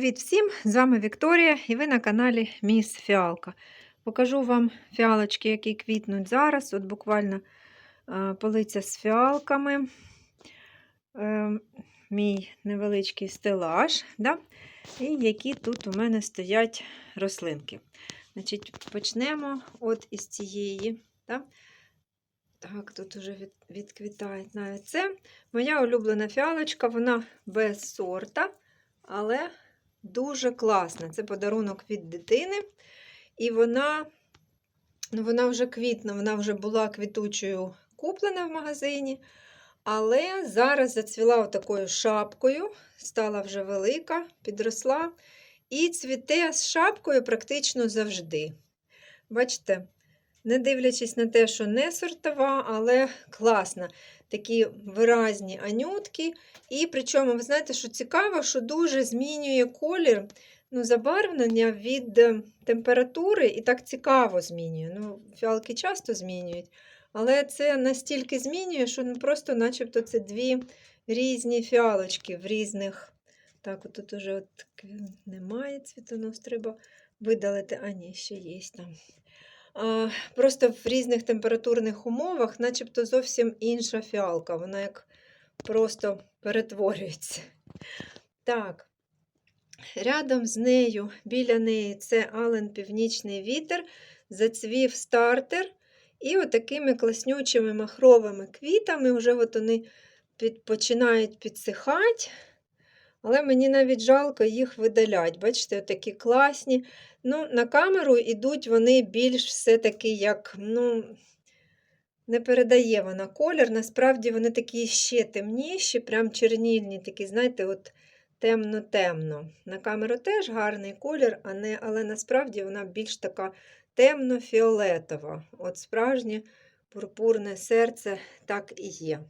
Привіт всім! З вами Вікторія і ви на каналі Міс Фіалка. Покажу вам фіалочки, які квітнуть зараз. От буквально е, полиця з фіалками. Е, Мій невеличкий стелаж. Да? І які тут у мене стоять рослинки. Значить, Почнемо от із цієї. Да? Так, тут вже від, відквітають навіть це. Моя улюблена фіалочка, вона без сорта, але дуже класна. Це подарунок від дитини. І вона ну, вона вже квітна, вона вже була квітучою куплена в магазині. Але зараз зацвіла отакою шапкою, стала вже велика, підросла. І цвіте з шапкою практично завжди. Бачите, не дивлячись на те, що не сортова, але класна. Такі виразні анютки. І причому, ви знаєте, що цікаво, що дуже змінює колір ну, забарвлення від е, температури, і так цікаво змінює. Ну, Фіалки часто змінюють. Але це настільки змінює, що ну, просто начебто це дві різні фіалочки в різних. Так, от тут уже от немає цвітонос, треба видалити. А, ні, ще є там. А, Просто в різних температурних умовах, начебто зовсім інша фіалка. Вона як просто перетворюється. Так, рядом з нею, біля неї, це Ален Північний вітер, зацвів стартер. І отакими класнючими махровими квітами вже от вони починають підсихати. Але мені навіть жалко їх видалять. Бачите, такі класні. Ну, На камеру йдуть вони більш все-таки як, ну, не передає вона колір. Насправді вони такі ще темніші, прям чернільні, такі, знаєте, от темно-темно. На камеру теж гарний колір, а не, але насправді вона більш така темно-фіолетова. От справжнє пурпурне серце так і є.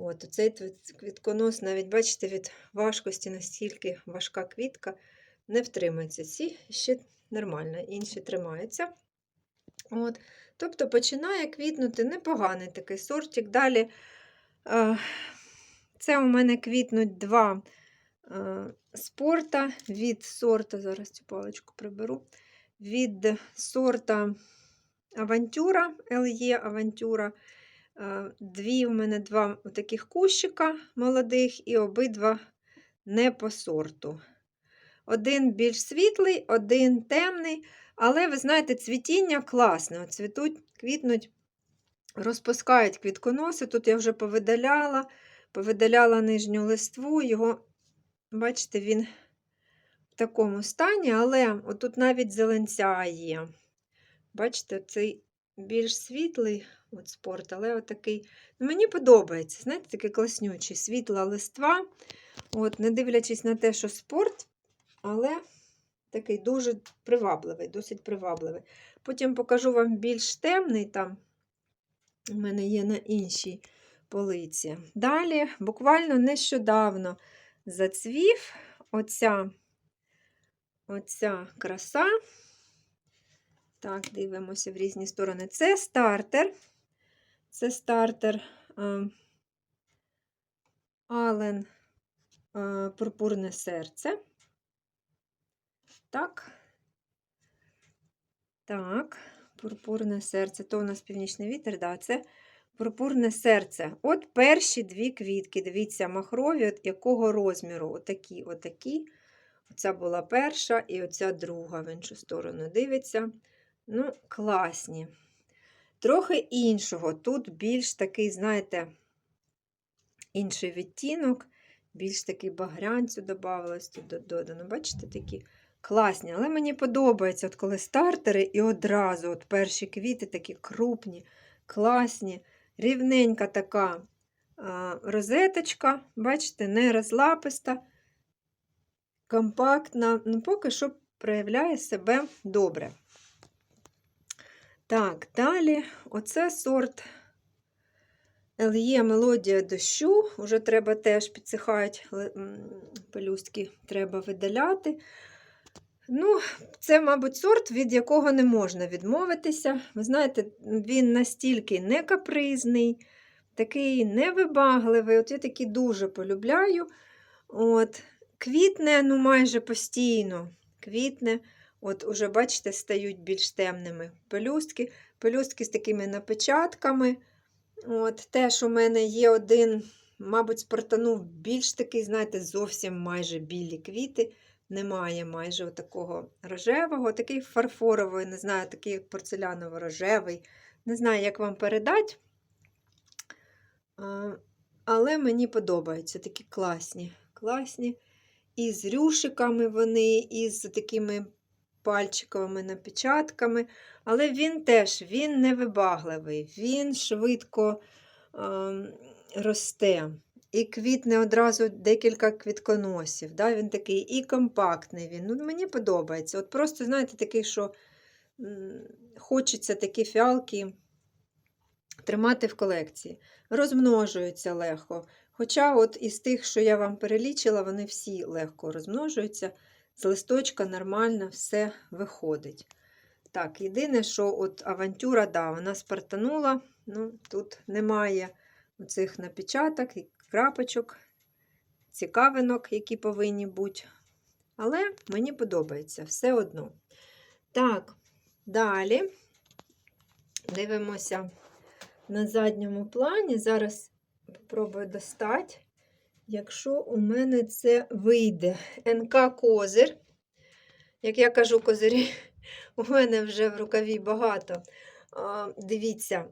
От, Цей квітконос, навіть, бачите, від важкості настільки важка квітка не втримається. Ці ще нормально, інші тримаються. От. Тобто починає квітнути непоганий такий сортик. Далі це у мене квітнуть два спорта від сорта, зараз цю паличку приберу, від сорта Авантюра, LE Авантюра. Дві у мене два таких кущика молодих, і обидва не по сорту. Один більш світлий, один темний. Але, ви знаєте, цвітіння класне. Цвітуть, квітнуть, розпускають квітконоси. Тут я вже повидаляла, повидаляла нижню листву, його, бачите, він в такому стані, але отут навіть зеленця є. Бачите, цей більш світлий от спорт, але отакий. Ну, мені подобається, знаєте, такий класнючий, світла листва. От, Не дивлячись на те, що спорт, але такий дуже привабливий, досить привабливий. Потім покажу вам більш темний там. У мене є на іншій полиці. Далі, буквально нещодавно зацвів оця, оця краса. Так, дивимося в різні сторони. Це стартер. Це стартер Ален Пурпурне серце. Так. Так, пурпурне серце. То у нас північний вітер, да, це пурпурне серце. От перші дві квітки. Дивіться, махрові, от якого розміру? Отакі, отакі. Оця була перша і оця друга в іншу сторону дивиться. Ну, класні. Трохи іншого. Тут більш такий, знаєте, інший відтінок, більш такий багрянцю додавалось тут додано. Бачите, такі класні. Але мені подобається, от коли стартери, і одразу от перші квіти такі крупні, класні, рівненька така розеточка, бачите, не розлаписта, компактна, ну, поки що проявляє себе добре. Так, далі оце сорт Л'є мелодія дощу. Уже треба теж підсихають пелюстки, треба видаляти. Ну, Це, мабуть, сорт, від якого не можна відмовитися. Ви знаєте, він настільки не капризний, такий невибагливий. От Я такий дуже полюбляю. От, квітне ну, майже постійно. Квітне. От уже, бачите, стають більш темними пелюстки. Пелюстки з такими напечатками. От, Теж у мене є один, мабуть, спартанув більш такий, знаєте, зовсім майже білі квіти. Немає майже такого рожевого, такий фарфоровий, не знаю, такий порцеляново-рожевий. Не знаю, як вам передати. Але мені подобаються такі класні. класні. І з рюшиками вони, і з такими пальчиковими напечатками. Але він теж він невибагливий, він швидко е, росте. І квітне одразу декілька квітконосів. Да? Він такий і компактний. він. Ну, Мені подобається. От Просто, знаєте, такий, що хочеться такі фіалки тримати в колекції. Розмножуються легко. Хоча от із тих, що я вам перелічила, вони всі легко розмножуються. З листочка нормально все виходить. Так, єдине, що от авантюра, да, вона спартанула. Ну, Тут немає оцих напечаток і крапочок, цікавинок, які повинні бути. Але мені подобається все одно. Так, далі дивимося на задньому плані. Зараз спробую достати, якщо у мене це вийде. НК Козир. Як я кажу, козирі, у мене вже в рукаві багато. А, Дивіться,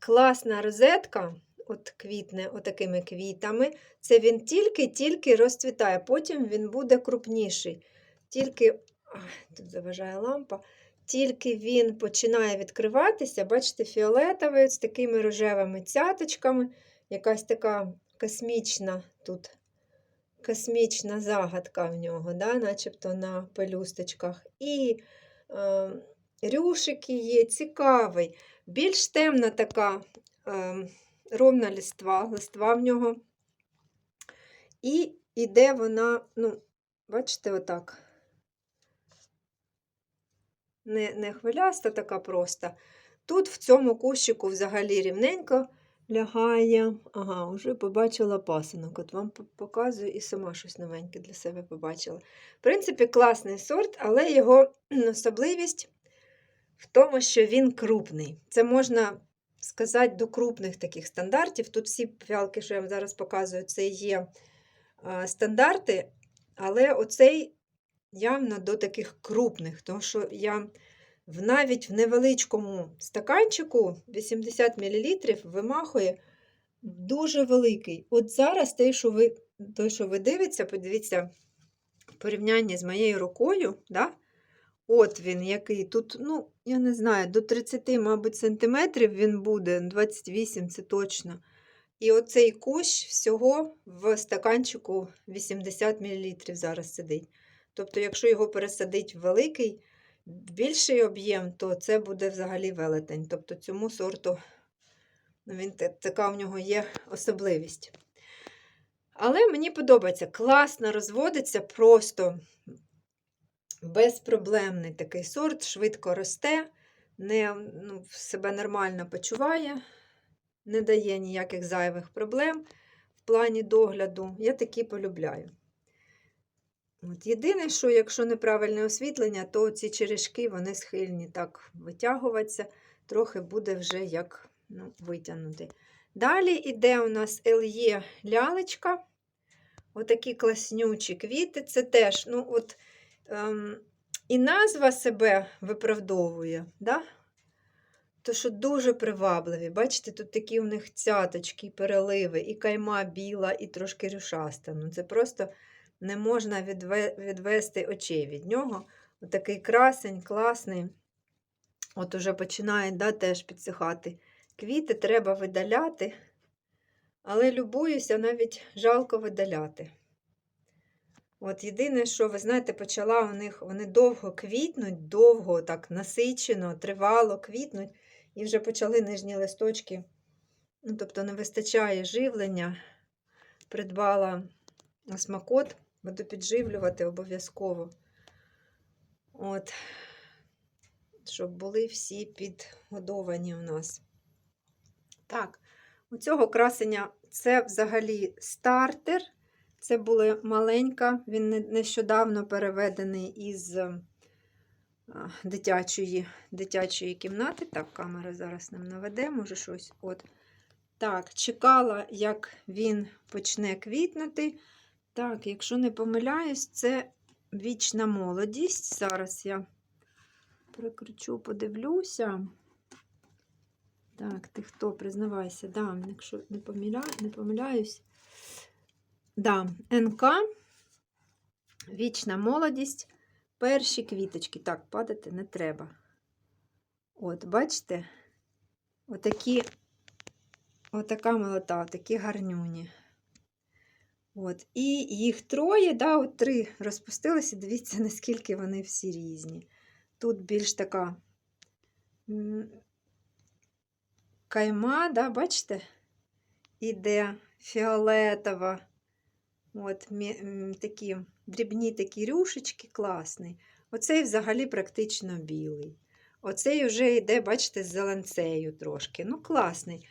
класна розетка, от квітне отакими квітами. Це він тільки-тільки розцвітає, потім він буде крупніший. Тільки, ах, тут заважає лампа, тільки він починає відкриватися, бачите, фіолетовий з такими рожевими цяточками. Якась така космічна тут космічна загадка в нього, да, начебто на пелюсточках. І е, рюшики є, цікавий. Більш темна така е, ровна листва, листва в нього. І іде вона, ну, бачите, отак. Не, не хвиляста, така проста. Тут в цьому кущику взагалі рівненько лягає. Ага, вже побачила пасинок. От вам показую і сама щось новеньке для себе побачила. В принципі, класний сорт, але його особливість в тому, що він крупний. Це можна сказати до крупних таких стандартів. Тут всі фіалки, що я вам зараз показую, це є стандарти, але оцей явно до таких крупних, тому що я навіть в невеличкому стаканчику 80 мл вимахує дуже великий. От зараз той, що ви той, що ви дивитеся, подивіться в порівнянні з моєю рукою. да? От він який. Тут, ну, я не знаю, до 30, мабуть, сантиметрів він буде, 28 це точно. І оцей кущ всього в стаканчику 80 мл зараз сидить. Тобто, якщо його пересадить в великий, більший об'єм, то це буде взагалі велетень. Тобто цьому сорту ну, він, така в нього є особливість. Але мені подобається, класно розводиться, просто безпроблемний такий сорт, швидко росте, не, ну, себе нормально почуває, не дає ніяких зайвих проблем в плані догляду. Я такі полюбляю. От Єдине, що якщо неправильне освітлення, то ці черешки вони схильні так витягуватися, трохи буде вже як ну, витягнути. Далі йде у нас LE лялечка. Отакі класнючі квіти. Це теж, ну от, ем, і назва себе виправдовує. да? То, що дуже привабливі. Бачите, тут такі у них цяточки, переливи, і кайма біла, і трошки рюшаста. Ну, Це просто не можна відвести очей від нього. Отакий красень, класний. От уже починає да, теж підсихати. Квіти треба видаляти, але любуюся, навіть жалко видаляти. От Єдине, що, ви знаєте, почала у них, вони довго квітнуть, довго так насичено, тривало квітнуть, і вже почали нижні листочки. Ну, Тобто не вистачає живлення. Придбала смакот. Буду підживлювати обов'язково. От, щоб були всі підгодовані у нас. Так, у цього красення це взагалі стартер. Це була маленька, він нещодавно переведений із е, дитячої, дитячої кімнати. Так, камера зараз нам наведе, може щось. От. Так, чекала, як він почне квітнути. Так, якщо не помиляюсь, це вічна молодість. Зараз я прикручу, подивлюся. Так, ти хто, признавайся, да, якщо не, помиля... не помиляюсь. Да, НК, вічна молодість, перші квіточки. Так, падати не треба. От, бачите? Отакі, отака молота, такі гарнюні. От, і їх троє, да, от три розпустилися. Дивіться, наскільки вони всі різні. Тут більш така кайма, да, бачите? Іде фіолетова. От, такі дрібні такі рюшечки, класний. Оцей взагалі практично білий. Оцей вже йде, бачите, з зеленцею трошки. Ну, класний.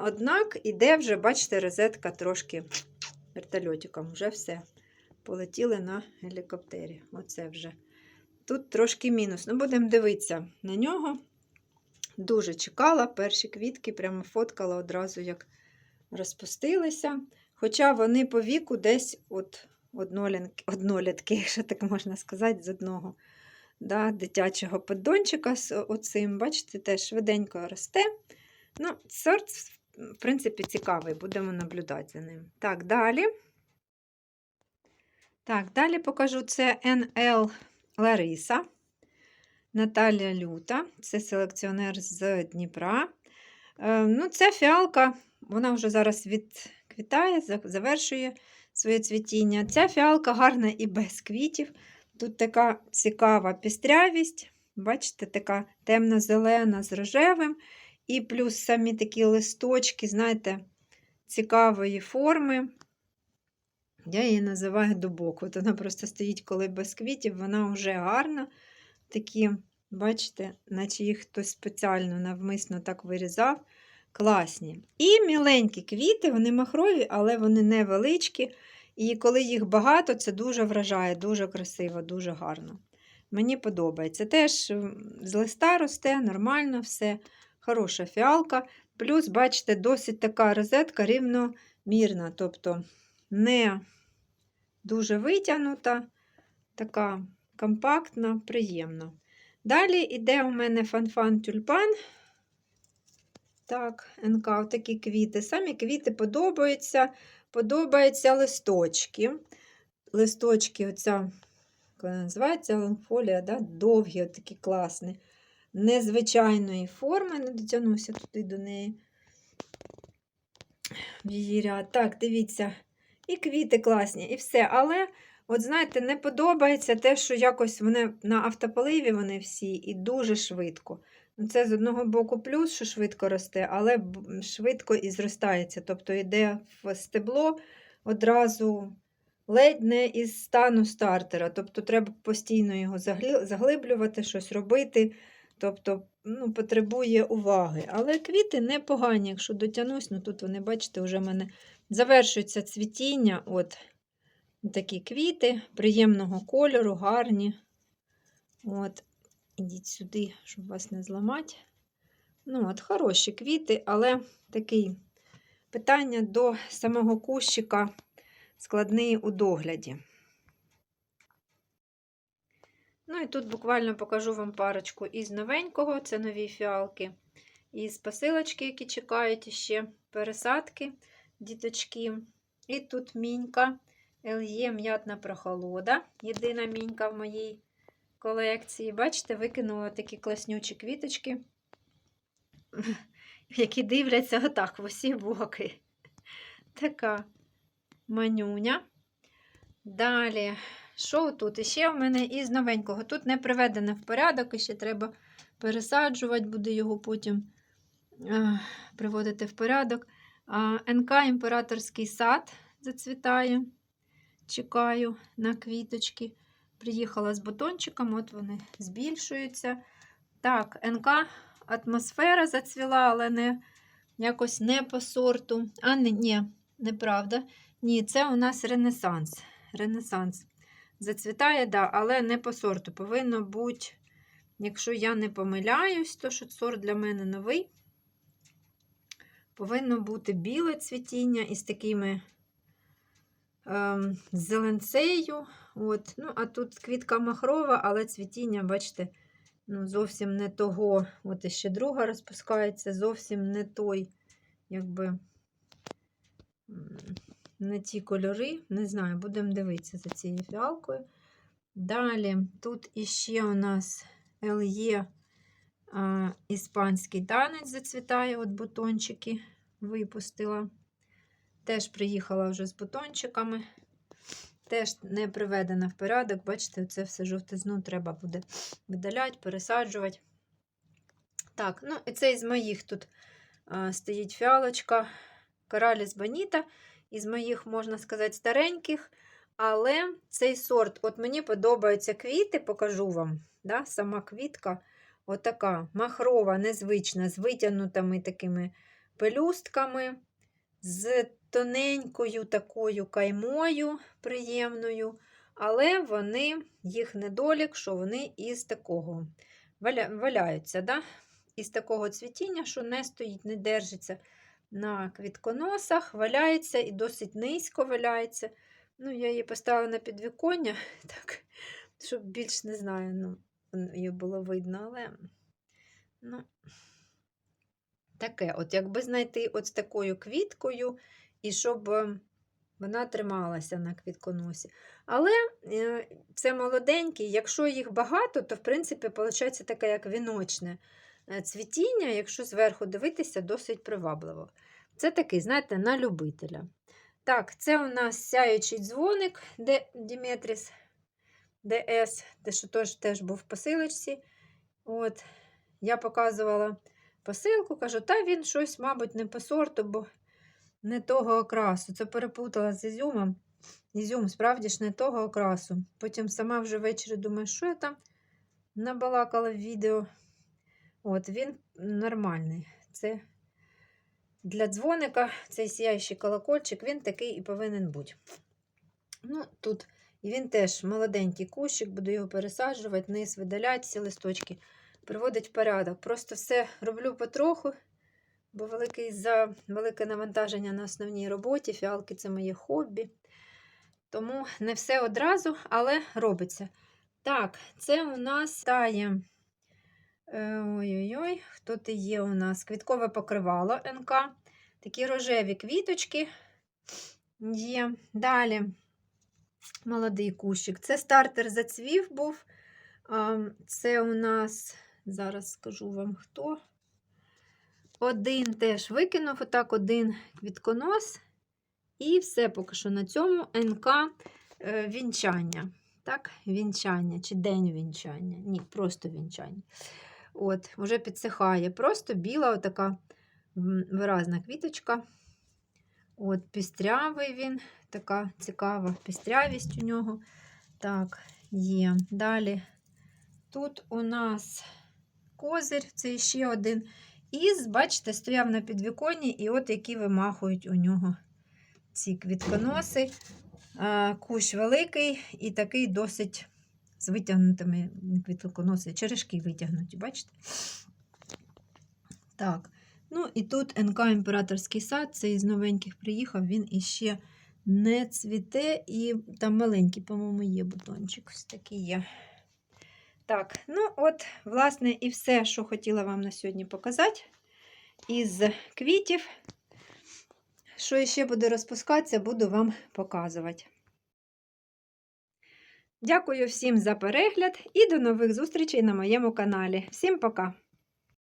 Однак іде вже, бачите, розетка трошки вертольотиком. Вже все. Полетіли на гелікоптері. Оце вже. Тут трошки мінус. Ну, будемо дивитися на нього. Дуже чекала. Перші квітки прямо фоткала одразу, як розпустилися. Хоча вони по віку десь от однолітки, якщо так можна сказати, з одного да, дитячого поддончика з оцим. Бачите, теж швиденько росте. Ну, сорт, в принципі, цікавий, будемо наблюдати за ним. Так, далі. Так, далі покажу це НЛ Лариса. Наталія Люта, це селекціонер з Дніпра. Е, ну, Це фіалка, вона вже зараз відквітає, завершує своє цвітіння. Ця фіалка гарна і без квітів. Тут така цікава пістрявість. Бачите, така темно-зелена з рожевим. І плюс самі такі листочки, знаєте, цікавої форми. Я її називаю дубок. От вона просто стоїть, коли без квітів, вона вже гарна. Такі, бачите, наче їх хтось спеціально навмисно так вирізав. Класні. І міленькі квіти, вони махрові, але вони невеличкі. І коли їх багато, це дуже вражає, дуже красиво, дуже гарно. Мені подобається. Теж з листа росте, нормально все, хороша фіалка. Плюс, бачите, досить така розетка рівномірна, тобто не дуже витягнута, така компактна, приємна. Далі йде у мене фанфан тюльпан. Так, НК, такі квіти. Самі квіти подобаються. Подобаються листочки. Листочки, оця, як вона називається, лонгфолія, да? довгі, такі класні. Незвичайної форми, не дотягнуся туди до неї. В її ряд. Так, дивіться, і квіти класні, і все. Але, от знаєте, не подобається те, що якось вони на автополиві вони всі і дуже швидко. Ну, Це з одного боку плюс, що швидко росте, але швидко і зростається. Тобто йде в стебло одразу ледь не із стану стартера. Тобто треба постійно його заглиблювати, щось робити. Тобто ну, потребує уваги. Але квіти непогані, якщо дотягнусь, ну тут вони, бачите, вже в мене завершується цвітіння. От такі квіти приємного кольору, гарні. От. Ідіть сюди, щоб вас не зламати. Ну, от, хороші квіти, але такий питання до самого кущика складний у догляді. Ну і тут буквально покажу вам парочку із новенького, це нові фіалки, із посилочки, які чекають ще пересадки, діточки. І тут мінька, LE м'ятна прохолода. Єдина мінька в моїй колекції. Бачите, викинула такі класнючі квіточки, які дивляться отак в усі боки. Така манюня. Далі, що тут? І ще в мене із новенького. Тут не приведено в порядок, і ще треба пересаджувати, буде його потім е, приводити в порядок. НК імператорський сад зацвітає. Чекаю на квіточки. Приїхала з бутончиком, от вони збільшуються. Так, НК атмосфера зацвіла, але не якось не по сорту. А, ні, неправда. Ні, це у нас Ренесанс. Ренесанс. Зацвітає, да, але не по сорту. Повинно бути, якщо я не помиляюсь, то що сорт для мене новий. Повинно бути біле цвітіння із такими ем, зеленцею. От. Ну, а тут квітка махрова, але цвітіння, бачите, ну, зовсім не того. От іще друга розпускається, зовсім не той, якби не ті кольори. Не знаю, будемо дивитися за цією фіалкою. Далі, тут іще у нас а, іспанський танець зацвітає, от бутончики випустила. Теж приїхала вже з бутончиками. Теж не приведена в порядок. Бачите, це все жовтизну треба буде видаляти, пересаджувати. Так, ну і це із моїх тут а, стоїть фіалочка Кораліс Боніта. Із моїх, можна сказати, стареньких. Але цей сорт, от мені подобаються квіти, покажу вам. Да? Сама квітка отака махрова, незвична, з витягнутими такими пелюстками, з тоненькою такою каймою приємною. Але вони, їх недолік, що вони із такого валя, валяються. Да? Із такого цвітіння, що не стоїть, не держиться на квітконосах, валяється і досить низько валяється. Ну, я її поставила на підвіконня, так, щоб більш не знаю, ну, її було видно, але ну, таке, от якби знайти от з такою квіткою, і щоб е, вона трималася на квітконосі. Але е, це молоденький, якщо їх багато, то в принципі, виходить таке, як віночне цвітіння, якщо зверху дивитися, досить привабливо. Це такий, знаєте, на любителя. Так, це у нас сяючий дзвоник Діметріс ДС, те, що теж, теж був в посилочці. От, Я показувала посилку, кажу, та він щось, мабуть, не по сорту, бо не того окрасу. Це переплутала з ізюмом. Ізюм, справді ж, не того окрасу. Потім сама вже ввечері думаю, що я там набалакала в відео. От, він нормальний. Це для дзвоника цей сяючий колокольчик, він такий і повинен бути. Ну, тут і він теж молоденький кущик, буду його пересаджувати, низ видаляти, всі листочки, приводить в порядок. Просто все роблю потроху, бо великий, за велике навантаження на основній роботі. Фіалки це моє хобі. Тому не все одразу, але робиться. Так, це у нас тає. Е, ой-ой-ой, хто ти є у нас? Квіткове покривало НК. Такі рожеві квіточки є. Далі молодий кущик. Це стартер зацвів був. Це у нас, зараз скажу вам хто. Один теж викинув, отак один квітконос. І все поки що на цьому НК е, вінчання. Так, вінчання чи день вінчання. Ні, просто вінчання. От, Вже підсихає. Просто біла, отака виразна квіточка. От, Пістрявий він, така цікава пістрявість у нього. Так, є. Далі тут у нас козир, це ще один. Із, бачите, стояв на підвіконні, і от які вимахують у нього ці квітконоси. Кущ великий і такий досить з витягнутими квітконоси, черешки витягнуті, бачите? Так, ну і тут НК імператорський сад, це із новеньких приїхав, він іще не цвіте, і там маленький, по-моєму, є бутончик. Ось такий є. Так, ну от, власне, і все, що хотіла вам на сьогодні показати. Із квітів. Що ще буде розпускатися, буду вам показувати. Дякую всім за перегляд і до нових зустрічей на моєму каналі. Всім пока!